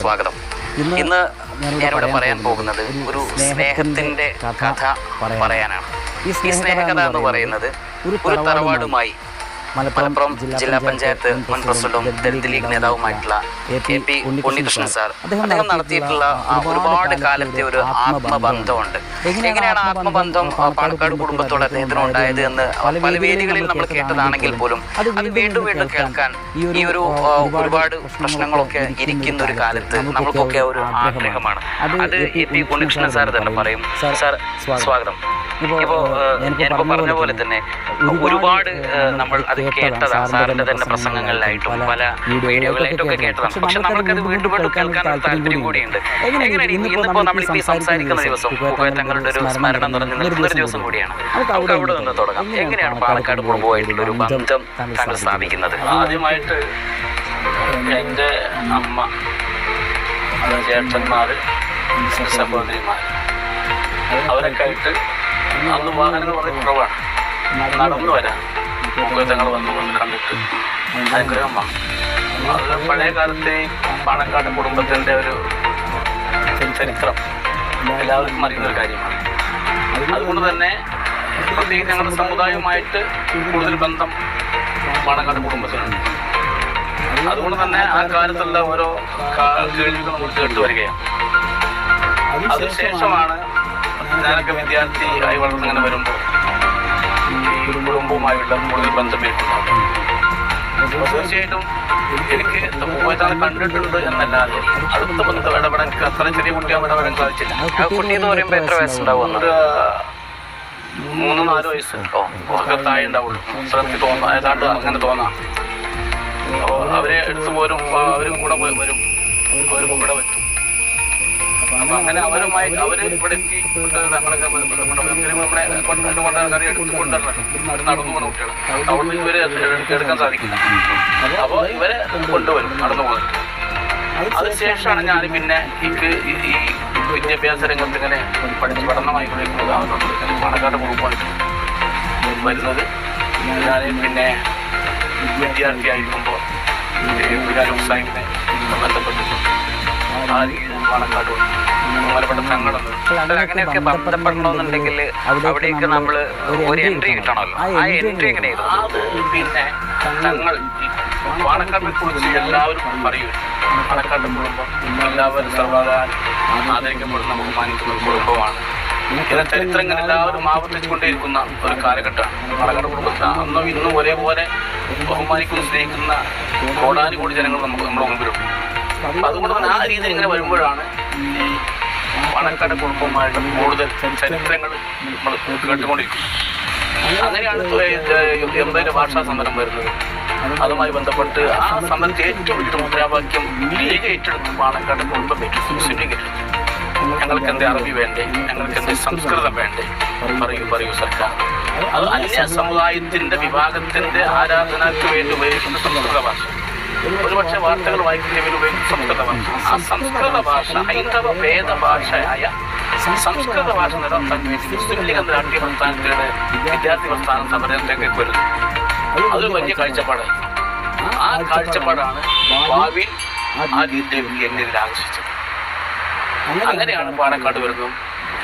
സ്വാഗതം. ഇന്ന് ഞാനിവിടെ പറയാൻ പോകുന്നത് ഒരു സ്നേഹത്തിന്റെ കഥ പറയാനാണ്. ഈ സ്നേഹകഥ എന്ന് പറയുന്നത് ഒരു തറവാടുമായി മലപ്പുറം ജില്ലാ പഞ്ചായത്ത് മുൻ പ്രസിഡന്റും ദളിത് ലീഗ് നേതാവുമായിട്ടുള്ള എ പി ഉണ്ണികൃഷ്ണൻ സാർ. അദ്ദേഹം നടത്തിയിട്ടുള്ള ഒരുപാട് കാലത്തെ ഒരു ആത്മബന്ധമുണ്ട്. എങ്ങനെയാണ് ആത്മബന്ധം പാലക്കാട് കുടുംബത്തോട് അദ്ദേഹത്തിന് ഉണ്ടായത് എന്ന് പല വേദികളിൽ നമ്മൾ കേട്ടതാണെങ്കിൽ പോലും അത് വീണ്ടും വീണ്ടും കേൾക്കാൻ ഈ ഒരു ഒരുപാട് പ്രശ്നങ്ങളൊക്കെ ഇരിക്കുന്ന ഒരു കാലത്ത് നമ്മൾക്കൊക്കെ ഒരു ആഗ്രഹമാണ്. അത് എ പി ഉണ്ണികൃഷ്ണൻ സാർ തന്നെ പറയും. സാർ സ്വാഗതം. ഇപ്പോ ഞാനിപ്പോ പറഞ്ഞ പോലെ തന്നെ ഒരുപാട് നമ്മൾ അത് കേട്ടതാണ് സാറിന്റെ തന്നെ പ്രസംഗങ്ങളിലായിട്ടും പല വീഡിയോകളിലായിട്ടൊക്കെ കേട്ടതാണ് പക്ഷെ നമ്മൾക്കത് വീണ്ടും വീണ്ടും കേൾക്കാൻ താല്പര്യം കൂടിയുണ്ട് എങ്ങനെയാണ് ഇന്നിപ്പോ നമ്മൾ ഈ സംസാരിക്കുന്ന ദിവസം? തങ്ങളുടെ ഒരു സ്മരണ നിറഞ്ഞു നിൽക്കുന്ന ഒരു ദിവസം കൂടിയാണ്. നമുക്ക് അവിടെ നിന്ന് തുടങ്ങാം. എങ്ങനെയാണ് പാലക്കാട് കുടുംബമായിട്ടുള്ള ഒരു ബന്ധം താങ്കൾ സ്ഥാപിക്കുന്നത്? ആദ്യമായിട്ട് എന്റെ അമ്മ ചേട്ടന്മാർ സഹോദരിമാർ അവരൊക്കെ ആയിട്ട് അന്ന് വാഹനങ്ങൾ വളരെ കുറവാണ് നടന്നു വരാം മുഖത്തങ്ങൾ വന്നു കണ്ടിട്ട്. അനുഗ്രഹമാണ്. അത് പഴയ കാലത്തെ പാണക്കാട് കുടുംബത്തിന്റെ ഒരു ചരിത്രം. എല്ലാവർക്കും അറിയുന്ന ഒരു കാര്യമാണ്. അതുകൊണ്ട് തന്നെ പ്രത്യേകിച്ച് ഞങ്ങളുടെ സമുദായവുമായിട്ട് കൂടുതൽ ബന്ധം പാണക്കാട് കുടുംബത്തിനുണ്ട്. അതുകൊണ്ട് തന്നെ ആ കാലത്തുള്ള ഓരോ കേൾവികൾ നമ്മൾ കേട്ട് വരികയാണ്. അതിനുശേഷമാണ് ഞാനൊക്കെ വിദ്യാർത്ഥി ആയി വളർന്നിങ്ങനെ വരുമ്പോൾ കുടുംബവുമായുള്ള കൂടുതൽ ബന്ധം ഏർപ്പെടുന്നത് അപ്പോൾ തീർച്ചയായിട്ടും എനിക്ക് പോയിട്ടാണ് കണ്ടിട്ടുണ്ട് എന്നല്ലാതെ അടുത്ത ബന്ധം ഇടപെടാൻ എനിക്ക് അത്രയും ചെറിയ കുട്ടിയാകുമ്പോൾ ഇടപെടാൻ സാധിച്ചില്ല. ആ കുട്ടി എന്ന് പറയുമ്പോൾ എത്ര വയസ്സുണ്ടാവും മൂന്ന് നാല് വയസ്സ്. ഓ ഒക്കെ താഴെ ഉണ്ടാവുള്ളൂ. ശ്രദ്ധ തോന്നാം ഏതാണ്ട് അങ്ങനെ തോന്നാം. അവരെ എടുത്തു പോരും അവരും കൂടെ പോയി വരും. അവരും കൂടെ പറ്റും അങ്ങനെ അവരുമായി അവർ ഇവിടെ എത്തി നടന്നു കുട്ടികൾ ഇവരെ എടുക്കാൻ സാധിക്കില്ല. അപ്പോൾ ഇവരെ കൊണ്ടുവരും നടന്നു അതിനുശേഷമാണ് ഞാൻ പിന്നെ ഈ ഈ വിദ്യാഭ്യാസ രംഗത്ത് ഇങ്ങനെ പഠിച്ച് പഠനമായി പാണക്കാട് കുടുംബമായിട്ട് വരുന്നത്. ഞാൻ പിന്നെ വിദ്യാർത്ഥിയായിരിക്കുമ്പോൾ ഉത്സാഹിക്കുന്നത് ബന്ധപ്പെട്ടിട്ടുണ്ട് അങ്ങനെയൊക്കെ ബന്ധപ്പെടണമെന്നുണ്ടെങ്കിൽ അവിടേക്ക് നമ്മൾ ഒരു എൻട്രി കിട്ടണമല്ലോ. ആ എൻട്രി എങ്ങനെയായിരുന്നു പിന്നെ ഞങ്ങൾ പാണക്കാട്ടിനെ കുറിച്ച് എല്ലാവരും പറയൂ. പാണക്കാട് കുടുംബം എല്ലാവരും സർവകാലം ആദരിക്കപ്പെടുന്ന ബഹുമാനിക്കുന്ന ഒരു കുടുംബമാണ്. ഇങ്ങനെ എല്ലാവരും ആവർത്തിച്ചുകൊണ്ടേയിരിക്കുന്ന ഒരു കാലഘട്ടമാണ്. പാണക്കാട് കുടുംബത്തിൽ അന്നും ഇന്നും ഒരേപോലെ ബഹുമാനിക്കുന്ന സ്നേഹിക്കുന്ന കോടാനുകൂടി ജനങ്ങൾ നമുക്ക് നമ്മുടെ മുമ്പിലുണ്ട്. അതുകൊണ്ട് ആ രീതിയിൽ ഇങ്ങനെ വരുമ്പോഴാണ് ഈ പാണക്കാട് കുടുംബമായിട്ട് കൂടുതൽ ചരിത്രങ്ങൾ നമ്മൾ കേട്ടുകൊണ്ടിരിക്കുന്നത്. അങ്ങനെയാണ് എൺപതിന്റെ ഭാഷാ സമരം വരുന്നത്. അതുമായി ബന്ധപ്പെട്ട് ആ സമരത്തെ ഏറ്റവും വലിയ മുദ്രാവാക്യം ലീഗ് ഏറ്റെടുത്ത് പാണക്കാട് കുടുംബം മുസ്ലിം ഞങ്ങൾക്ക് എന്ത് അറബി വേണ്ടേ? ഞങ്ങൾക്ക് എന്ത് സംസ്കൃതം വേണ്ടേ? പറയൂ പറയൂ സർക്കാർ. അത് അന്യ സമുദായത്തിന്റെ വിഭാഗത്തിന്റെ ആരാധനയ്ക്ക് വേണ്ടി ഉപയോഗിക്കുന്ന സംസ്കൃത ഭാഷ. ഒരുപക്ഷെ വാർത്തകൾ വായിക്കുന്നതിൽ ഉപയോഗിക്കുന്ന സംസ്കൃത ഭാഷ. ആ സംസ്കൃത ഭാഷ ഹൈന്ദവ ഭേദ ഭാഷയായ സംസ്കൃത ഭാഷ നിലനിർത്താൻ വേണ്ടി മുസ്ലിം ലീഗ് എന്ന രാഷ്ട്രീയ പ്രസ്ഥാനത്തിലൂടെ വിദ്യാർത്ഥി പ്രസ്ഥാനം സമരത്തിലേക്ക് വരുന്നു. അതൊരു വലിയ കാഴ്ചപ്പാടായി. ആ കാഴ്ചപ്പാടാണ് ഭാവിയിൽ ആ രീതിയിലേക്ക് എന്നിൽ ആകർഷിച്ചത്. അങ്ങനെയാണ് പാണക്കാട് വരുന്നതും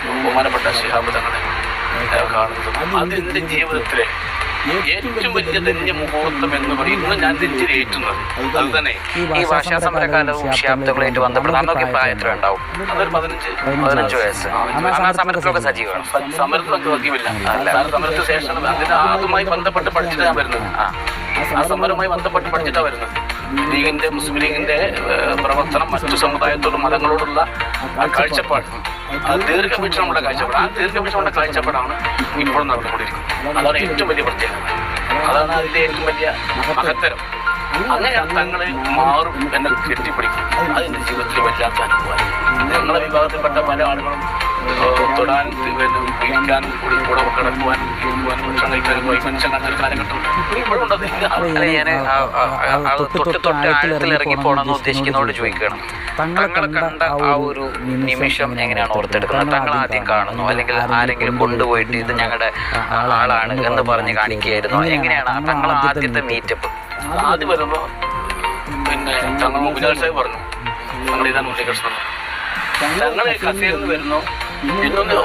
ബഹുമാനപ്പെട്ട ശിഹാബ് തങ്ങളെ കാണുന്നതും. അത് എന്റെ ജീവിതത്തിലെ ഏറ്റവും വലിയ ധന്യ മുഹൂർത്തം എന്ന് പറയുന്നത് ഞാൻ നെഞ്ചിലേറ്റുന്നത് അത് തന്നെ. ഈ ഭാഷാ സമരകാലവും ശാബ്ദങ്ങളായിട്ട് ബന്ധപ്പെട്ട് അന്നൊക്കെ പ്രായത്തിൽ ഉണ്ടാവും? അതൊരു പതിനഞ്ച് പതിനഞ്ച് വയസ്സ്. ആ സമരത്തിലൊക്കെ സജീവമാണ് സമരത്തിലൊക്കെ സാറ് സമരത്തിന് ശേഷം അതിന് അതുമായി ബന്ധപ്പെട്ട് പഠിച്ചിട്ടാണ് വരുന്നത്. ആ സമരവുമായി ബന്ധപ്പെട്ട് പഠിച്ചിട്ടാണ് വരുന്നത്. ലീഗിന്റെ മുസ്ലിം ലീഗിന്റെ പ്രവർത്തനം മറ്റു സമുദായത്തോടും മതങ്ങളോടുള്ള കാഴ്ചപ്പാട്. ദീർഘവീക്ഷണമുള്ള കാഴ്ചപ്പാട്. ആ ദീർഘവീക്ഷണമുള്ള കാഴ്ചപ്പാടാണ് ഇപ്പോഴും നടന്നുകൊണ്ടിരിക്കുന്നത്. അതാണ് ഏറ്റവും വലിയ പ്രത്യേകത. അതാണ് അതിന്റെ ഏറ്റവും വലിയ മഹത്തരം. അങ്ങനെയാണ് തങ്ങളെ മാറും എന്നെ കെട്ടിപ്പിടിക്കും. അത് എന്റെ ജീവിതത്തിൽ വല്ലാത്ത അനുഭവമാണ്. ഞങ്ങളുടെ വിഭാഗത്തിൽപ്പെട്ട പല ആളുകളും തൊടാൻ പിടിക്കാൻ കൂടി കൂടെ കിടക്കുവാൻ ഇരിക്കുവാൻ ഭക്ഷണം കഴിക്കാനും മനുഷ്യൻ കണ്ടൊരു കാലഘട്ടം ഞാൻ തൊട്ട് തൊട്ട് ആഴത്തിൽ ഇറങ്ങി പോകണമെന്ന് ഉദ്ദേശിക്കുന്നതോട് ചോദിക്കണം തങ്ങൾ കണ്ട ആ ഒരു നിമിഷം എങ്ങനെയാണ് ഓർത്തെടുക്കുന്നത്? തങ്ങൾ ആദ്യം കാണുന്നു അല്ലെങ്കിൽ ആരെങ്കിലും കൊണ്ടുപോയിട്ട് ഇത് ഞങ്ങളുടെ ആളാണ് എന്ന് പറഞ്ഞ് കാണിക്കുകയായിരുന്നു. എങ്ങനെയാണ് തങ്ങൾ ആദ്യത്തെ മീറ്റപ്പ്? ആദ്യം വരുമ്പോൾ പിന്നെ തങ്ങൾ മുബിലാൽ സാഹിബ് പറഞ്ഞു. ഞങ്ങൾ ഇതാണ് ഉണ്ണികൃഷ്ണൻ ഞങ്ങൾ കസേരയിൽ നിന്ന് വരുന്നു. ഇന്നൊന്ന്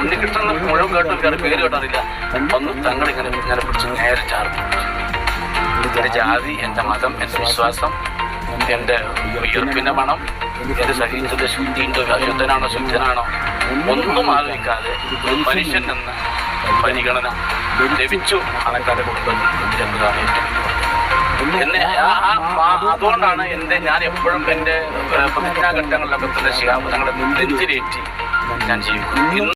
ഉണ്ണികൃഷ്ണൻ മുഴുവൻ കേട്ടു കയറി പേര് കേട്ടറിയില്ല ഒന്ന് തങ്ങളിങ്ങനെ ഇങ്ങനെ പിടിച്ച് നേരെ ചാർന്നു എന്റെ ജാതി എന്റെ മതം എന്റെ വിശ്വാസം എന്റെ ഉയർപ്പിന്റെ മണം എന്റെ സഹിച്ചത് ശുദ്ധിയുണ്ടോ അശുദ്ധനാണോ ശുദ്ധനാണോ ഒന്നും ആലോചിക്കാതെ ഒരു മനുഷ്യൻ എന്ന പരിഗണന ലഭിച്ചു അണക്കാരുടെ കുടുംബത്തിൽ എന്നതാണ് ഏറ്റവും എന്നെ അതുകൊണ്ടാണ് എന്റെ ഞാൻ എപ്പോഴും എന്റെ പ്രതിജ്ഞാഘട്ടങ്ങളിലൊക്കെ തന്നെ ശിഹാബ് തങ്ങളുടെ നെഞ്ചിലേറ്റി ഞാൻ ജീവിക്കുന്നത് ഇന്ന്